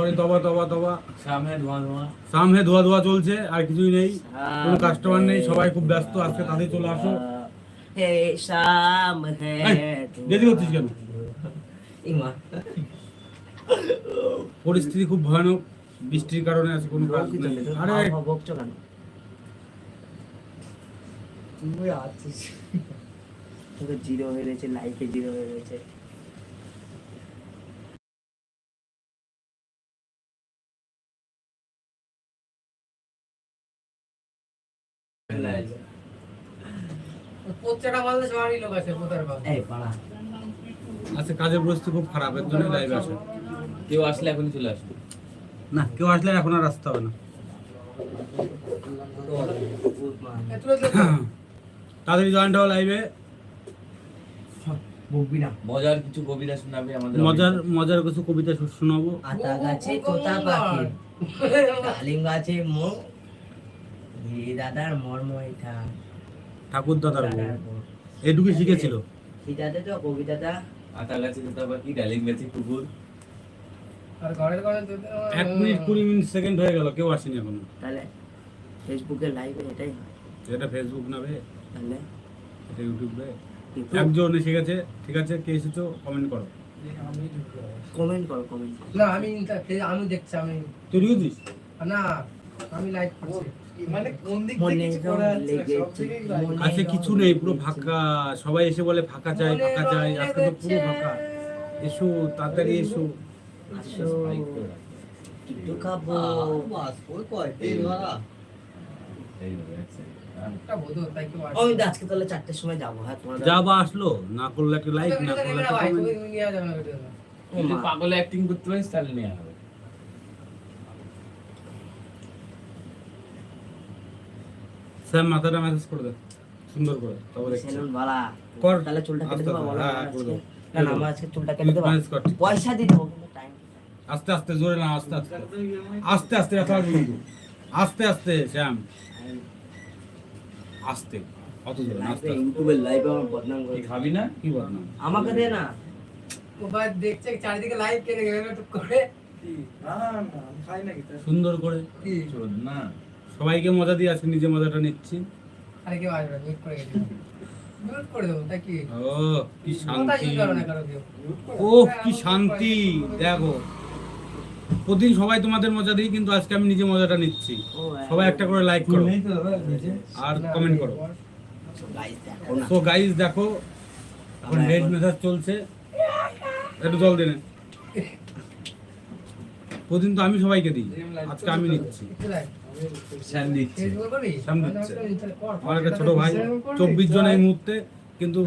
Sorry তবা তবা তবা। সামনে ধোঁয়া ধোঁয়া। সামনে ধোয়া ধোয়া চলছে আর কিছুই নেই। কোনো কাস্টমার নেই সবাই খুব ব্যস্ত আজকে তাদের চলে আসো। হে শাম হে দেরি করছিস কেন? ইমা। পরিস্থিতি খুব ভয়ানক বৃষ্টির কারণে আছে কোনো কাজ নেই। আরে বকছো কেন? তুই আছিস। তোকে জিরো হয়ে রয়েছে লাইফে জিরো হয়ে রয়েছে। আজকে কাজের পরিস্থিতি খুব খারাপ এর জন্য লাইভ আসে কেউ আসলে এখনই চলে আসবে। না কেউ আসলে এখন আর আসতে হবে না। তাড়াতাড়ি জয়েন্ট হও লাইভে মজার কিছু কবিতা শোনাবে আমাদের মজার মজার কিছু কবিতা শোনাবো। আতা গাছে তোতা পাখি। ডালিম গাছে মো। দাদার মর্ম এটা। ঠাকুর দাদার বউ। এটুকু শিখেছিল? তো কবিতাটা আতা গাছে ডালিম গাছে কুকুর? এক মিনিট কুড়ি মিনিট সেকেন্ড হয়ে গেল কেউ আসেনি এখনও। তাহলে ফেসবুকে লাইভে এটাই এটা ফেসবুক নাবে তাহলে? এটা ইউটিউবে একজন এসে গেছে ঠিক আছে কে এসেছ কমেন্ট করো। কমেন্ট করো কমেন্ট না আমি আমি দেখছি আমি তুই ঢুকেছিস না আমি লাইক করছি। মানে কোন দিক থেকে কিছু কিছু নেই পুরো ফাঁকা। সবাই এসে বলে ফাঁকা চাই ফাঁকা চাই আজকে তো পুরো ফাঁকা। এসো তাড়াতাড়ি এসো। খাব। আজকে তাহলে চারটের সময় যাব হ্যাঁ তোমার যা আসলো না করলে একটা লাইক না করলে নিয়ে যাবে পাগলে অ্যাক্টিং করতে পারিস তাহলে নেওয়া স্যার মাথাটা মেসেজ করে দে সুন্দর করে সেলুন বালা কর। তাহলে চুলটা কেটে দেবো বলো হ্যাঁ। না না আমার আজকে চুলটা কেটে দেবো। পয়সা দিয়ে দেবো টাইম আস্তে আস্তে জোরে না আস্তে আস্তে। আস্তে আস্তে ব্যথা কিন্তু। আস্তে আস্তে শ্যাম। আস্তে অত জোরে না আস্তে আস্তে। ইউটিউবের লাইভে আমার বদনাম করে খাবি না? কি বদনাম? আমাকে দে না। ও ভাই দেখছে চারিদিকে লাইভ কেটে গেল টুক করে। না, না, খাই না কিন্তু। সুন্দর করে। কি? না। সবাইকে মজা দিয়ে আজকে নিজে মজাটা নিচ্ছি। আরে কেউ আসবে মিউট করে গেছে। মিউট করে দেবো তাই কি? ও কি শান্তি। ই করো না কারও কেউ। ও কি শান্তি দেখো। প্রতিদিন সবাই তোমাদের মজা দিই কিন্তু আজকে আমি নিজে মজাটা নিচ্ছি। সবাই একটা করে লাইক করো। আর কমেন্ট করো। তো গাইস দেখো এখন আমরা নেট মেসেজ চলছে। একটু জল দিনে প্রতিদিন তো আমি সবাইকে দিই। আজকে আমি নিচ্ছি। দিচ্ছে। দিচ্ছে। আমার একটা ছোট ভাই চব্বিশ জন এই মুহূর্তে কিন্তু।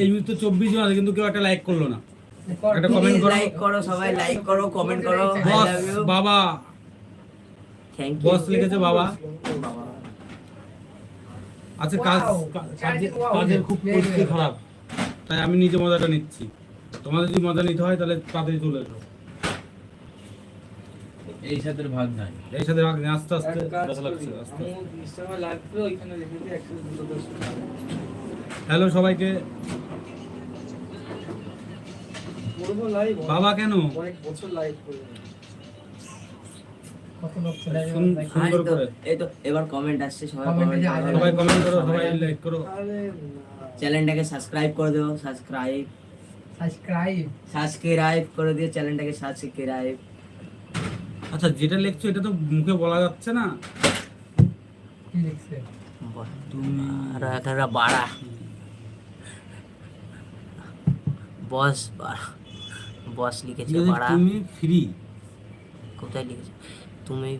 এই মুহূর্তে চব্বিশ জন আছে কিন্তু কেউ একটা লাইক করল না। একটা comment করো। লাইক করো সবাই লাইক করো কমেন্ট করো। বস বাবা। থ্যাংক ইউ বস লিখেছে বাবা। আচ্ছা কাজ কাজের। খুব পরিস্থিতি খারাপ। তাই আমি নিজে মজাটা নিচ্ছি। তোমাদের যদি মজা নিতে হয় তাহলে তাড়াতাড়ি চলে এসো। এই সাথে ভাগ নাই। এই সাথে ভাগ নিয়ে আস্তে আস্তে। হ্যালো সবাইকে। বাবা কেন? অনেক বছর লাইভ এবার কমেন্ট আসছে সবাই Comment এ কমেন্ট যে আসবে। সবাই কমেন্ট করো সবাই লাইক করো। চ্যানেলটাকে সাবস্ক্রাইব করে দিও সাবস্ক্রাইব subscribe। সাবস্ক্রাইব করে দিও চ্যানেলটাকে সাবস্ক্রাইব আচ্ছা যেটা লিখছো এটা তো মুখে বলা যাচ্ছে না। কি লিখছে? বাড়া। বস বস লিখেছে বাড়া। তুমি ফ্রি কোথায় লিখেছে? তুমি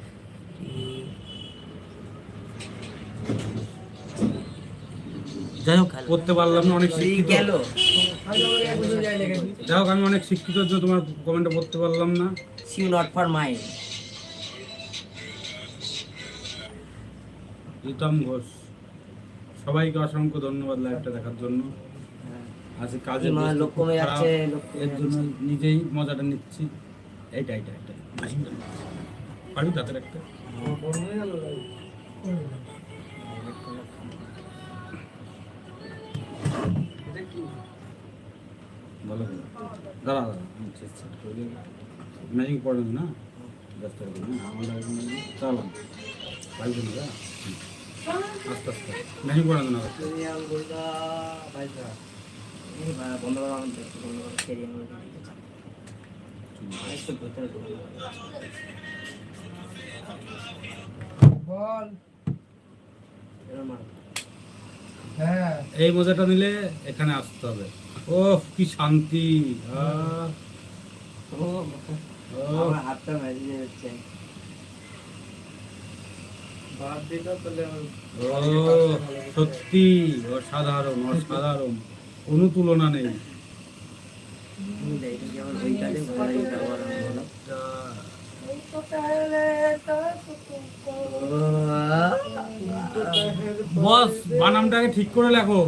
যাই হোক করতে পারলাম না অনেক শিক্ষিত। গেল। যাই হোক আমি অনেক শিক্ষিত তোমার কমেন্টটা পড়তে পারলাম না। See you not for mind Ritam Ghosh. সবাইকে অসংখ্য ধন্যবাদ লাইভটা দেখার জন্য। আজকে কাজে মা, লোক কমে যাচ্ছে, এর জন্য নিজেই মজাটা নিচ্ছি। এইটা এইটা এইটা। পারবি তাদের একটা? হয়ে ভালো দাঁড়া। ম্যাচিং পড়েন না? ব্যস্ত পাইবেন আস্তে আস্তে না এই বন্ধ করো আমি বন্ধ করো। বল হ্যাঁ মজাটা নিলে এখানে আসতে হবে। ও কি শান্তি। হাতটা ভেজে যাচ্ছে বাদ দিটা তাহলে আমার ও সত্যি অসাধারণ অসাধারণ। কোনো তুলনা নেই? বস বানামটাকে ঠিক করে লেখো।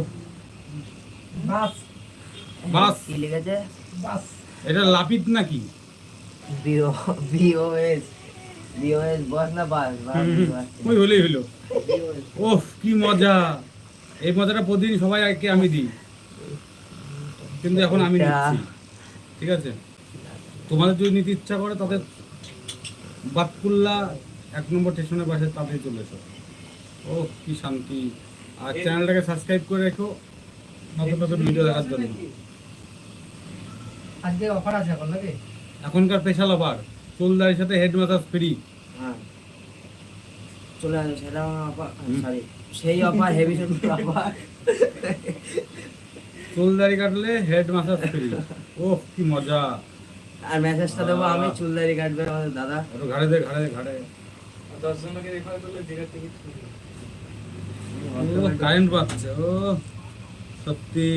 বাস। বাস। কি লিখেছে বাস এটা লাপিত নাকি? বিও বিওএস বিওএস বস না বাস? বাস বাস। ওই হলেই হলো। ওফ কি মজা। এই মজাটা প্রতিদিন সবাই আগে আমি দিই। কিন্তু এখন আমি নিচ্ছি। ঠিক আছে? তোমাদের যদি নিতে ইচ্ছা করে তাদের বাতকুল্লা এক নম্বর স্টেশনের পাশে তাদের চলে এসো। ও কি শান্তি। আর চ্যানেলটাকে সাবস্ক্রাইব করে রেখো। নতুন নতুন ভিডিও দেখার জন্য। আজকে অফার আছে এখন নাকি? এখনকার স্পেশাল অফার চুলদারির সাথে হেড ম্যাসাজ ফ্রি হ্যাঁ। চলে আসো সেটা অফার সরি সেই অফার হেভি অফার চুলদারি কাটলে হেড ম্যাসাজ ফ্রি ও কি মজা। আর মেসেজটা দেবো আমি চুলদারি কাটবে আমাদের দাদা। একটু ঘাড়ে দে ঘাড়ে দে ঘাড়ে। দশ জনকে রেফার করলে টিকিট কারেন্ট পাচ্ছে। ও সত্যি।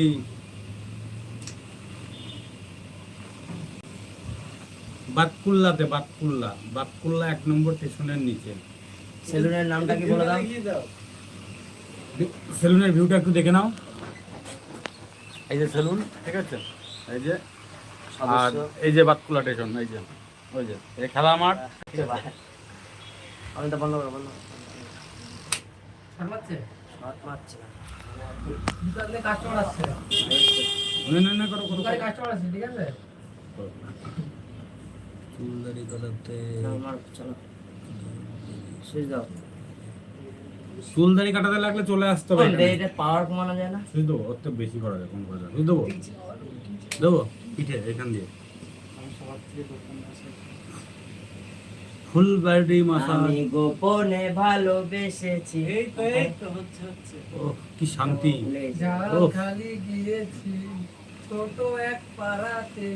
বাতকুল্লাতে বাতকুল্লা। বাতকুল্লা এক নম্বর স্টেশনের নিচে। সেলুনের নামটা কি বলে দাও? সেলুনের ভিউটা একটু দেখে নাও। এই যে সেলুন ঠিক আছে? এই যে আর এই যে বাতকুল্লা স্টেশন এই যে ওই যে এই খেলা মাঠ। ঠিক আছে আমি তো বন্ধ করো। বন্ধ কাস্টমার আসছে। না না করো করো দোকানে কাস্টমার আছে ঠিক আছে? চুলদারি কাটাতে চুলদারি কাটাতে লাগলে চলে আসতে হবে এটা পাওয়ার কমানো যায় না? দেবো ওর তো বেশি করা যায় কম করা যায়। সুই দেবো? দেবো? পিঠে এখান দিয়ে। Full body massage. আমি গোপনে ভালোবেসেছি। এই তো এই তো হচ্ছে হচ্ছে। ও কি শান্তি। খালি গিয়েছি ছোট এক পাড়াতে।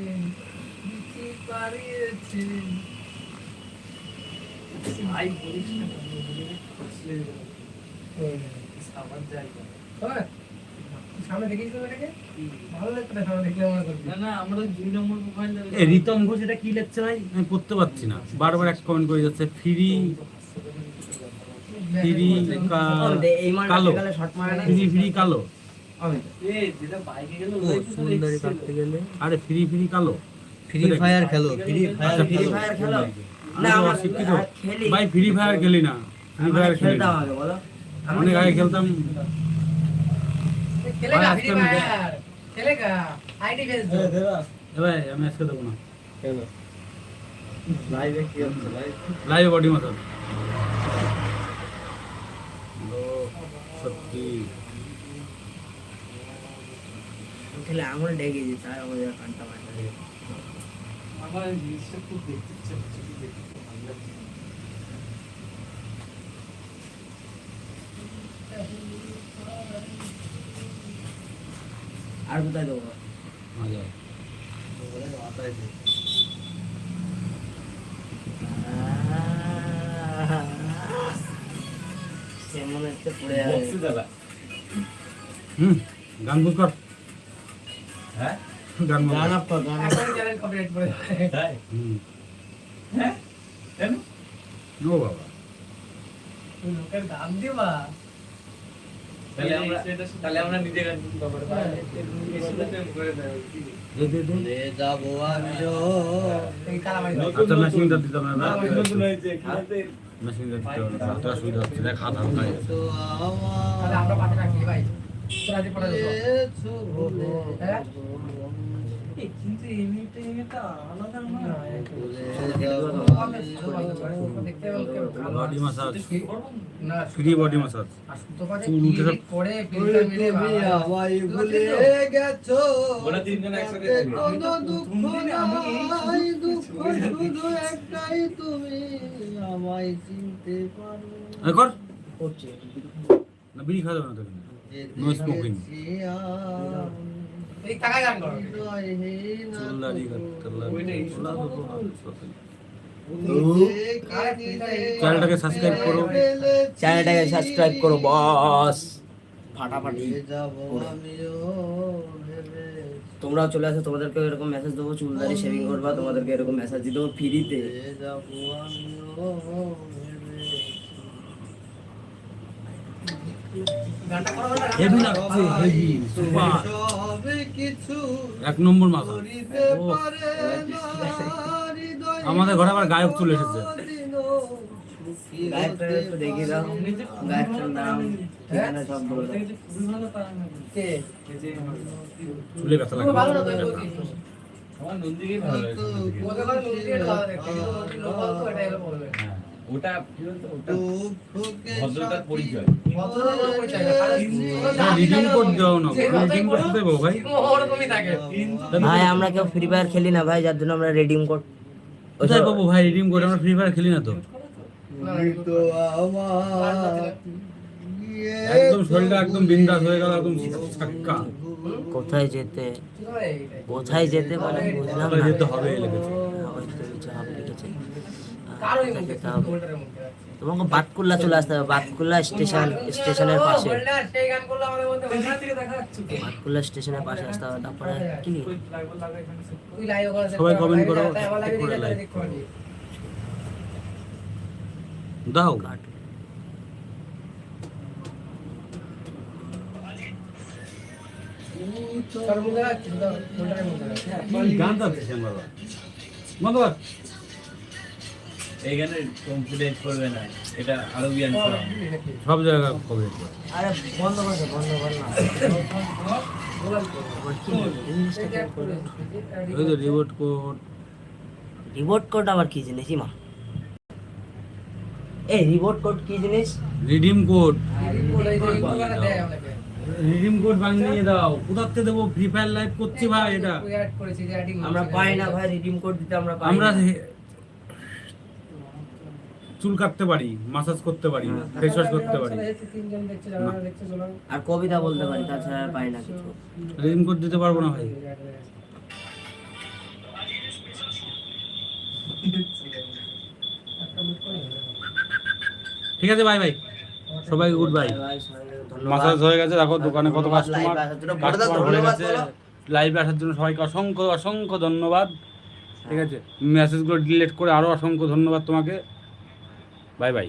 রিতম ঘোষ এটা কি লেখছে ভাই? আমি পড়তে পারছি না। বারবার এক কমেন্ট করে যাচ্ছে ফ্রি কালো। ফ্রি ফ্রি কালো। এই যেটা বাইকে গেল ওই তো দেখছিল। গেলে। আরে ফ্রি ফ্রি কালো। ফ্রি ফায়ার খেলো ফ্রি আচ্ছা, ফ্রি ফায়ার খেলো? না আমার শিক্ষিত। ভাই ফ্রি ফায়ার খেলি না। ফ্রি ফায়ার খেলি খেলতাম না আগে বলো। অনেক আগে খেলতাম। খেলেগা ফ্রি ফায়ার খেলেগা আইডি ভেজ দো। ভাই আমি আজকে দেবো না। লাইভে কি হচ্ছে? লাইভ লাইভ বডি মাসাজ সত্যি। খেলে আঙুল ডেকে দিই তাই আমাদের কানটা হবে। আমার এই জিনিসটা খুব দেখতে ইচ্ছে হচ্ছে কি দেখতে ভালো লাগছে আর কোথায় দেবো? মজা সে মনে হচ্ছে পড়ে যাবে। বক্সি দাদা হুম গান বুঝ কর। হ্যাঁ? গান গান। গান কপিরাইট তাই? হ্যাঁ? কেন ও বাবা। লোকের দাম দিবা। তাহলে আমরা তাহলে আমরা নিজে গান করতে পারব। করে দেয় কি দে দে দে। লে যাব আমিও। এই কালামারি দাও। মেশিনটা দিতে হবে না নতুন হয়েছে খেলাতে। মেশিনটা দিতে না হাতটা সুবিধা হচ্ছে। দেখ হাত হালকা তাহলে আমরা পাশে রাখি ভাই। তোরা যে পড়া যাব। হ্যাঁ? এ, কিন্তু এমনিতে এমনিতে আলাদা না না, বডি মাসাজ না ফ্রি বডি পারে চুল উঠে ক্লিক করে ফিল্টার মেরে তুমি ভুলে গেছো। ওরা তিনজন একসাথে কোনো দুঃখ এই নাই দুঃখ শুধু একটাই তুমি আমায় চিনতে পারো। আরে করছে না বিড়ি খাওয়া যাবে না তো smoking. এই টাকা গান করো। চ্যানেলটাকে সাবস্ক্রাইব করো। চ্যানেলটাকে সাবস্ক্রাইব করো বস। ফাটাফাটি। তোমরাও চলে আসো তোমাদেরকে এরকম মেসেজ দেবো চুলদারি শেভিং করবা তোমাদেরকে এরকম মেসেজ দিয়ে দেবো ফ্রিতে। না হেভি সুপার এক নম্বর মাথা। আমাদের ঘরে আবার গায়ক চলে এসেছে। চুলে ব্যথা লাগে আমার নন্দীকেই ভালো লাগে হ্যাঁ, ওটা কি বলতো ওটা ভদ্রতার পরিচয়। ভাই। ওরকমই থাকে। ভাই আমরা কেউ ফ্রি ফায়ার খেলি না ভাই যার জন্য আমরা রেডিম কোড কোথায় পাবো ভাই রিডিং কোড আমরা ফ্রি ফায়ার খেলি না তো। একদম শরীরটা একদম বিন্দাস হয়ে গেল একদম ছাক্কা। কোথায় যেতে? কোথায় যেতে? মানে বুঝলাম না। যেতে হবে লিখেছে। তোমাকে বাতকুল্লা চলে আসতে হবে বাতকুল্লা স্টেশন স্টেশনের পাশে। এখান থেকে দেখা যাচ্ছে। তো। বাতকুল্লা স্টেশনের পাশে আসতে হবে তারপরে কি সবাই comment করো। দাও। গান যাচ্ছে বাবা এইখানে কনফিডেন্স করবে না। এটা আরবিয়ান ও, সং বুঝলি নাকি? সব আরে বন্ধ করে বন্ধ কর না এই যে করে? ওই তো রিবোট কোড রিবোট কোড আবার কি জিনিস ইমা এই রিবোট কোড কি জিনিস? Redeem code. রিডিম কোড বানিয়ে দাও। দেবো? ফ্রি ফায়ার লাইভ করছি ভাই এটা। আমরা পাই না ভাই রিডিম কোড দিতে আমরা চুল কাটতে পারি মাসাজ করতে পারি ফেস ওয়াশ করতে পারি। আর কবিতা বলতে পারি তাছাড়া পাই না কিছু রিডিম কোড দিতে পারব না ভাই। ঠিক আছে ভাই ভাই সবাই গুড বাই। মাসাজ হয়ে গেছে দেখো দোকানে কত কাস্টমার কাস্টমার ধন্যবাদ গেছে। লাইভে আসার জন্য সবাইকে অসংখ্য অসংখ্য ধন্যবাদ ঠিক আছে মেসেজগুলো ডিলিট করে আরও অসংখ্য ধন্যবাদ তোমাকে বাই বাই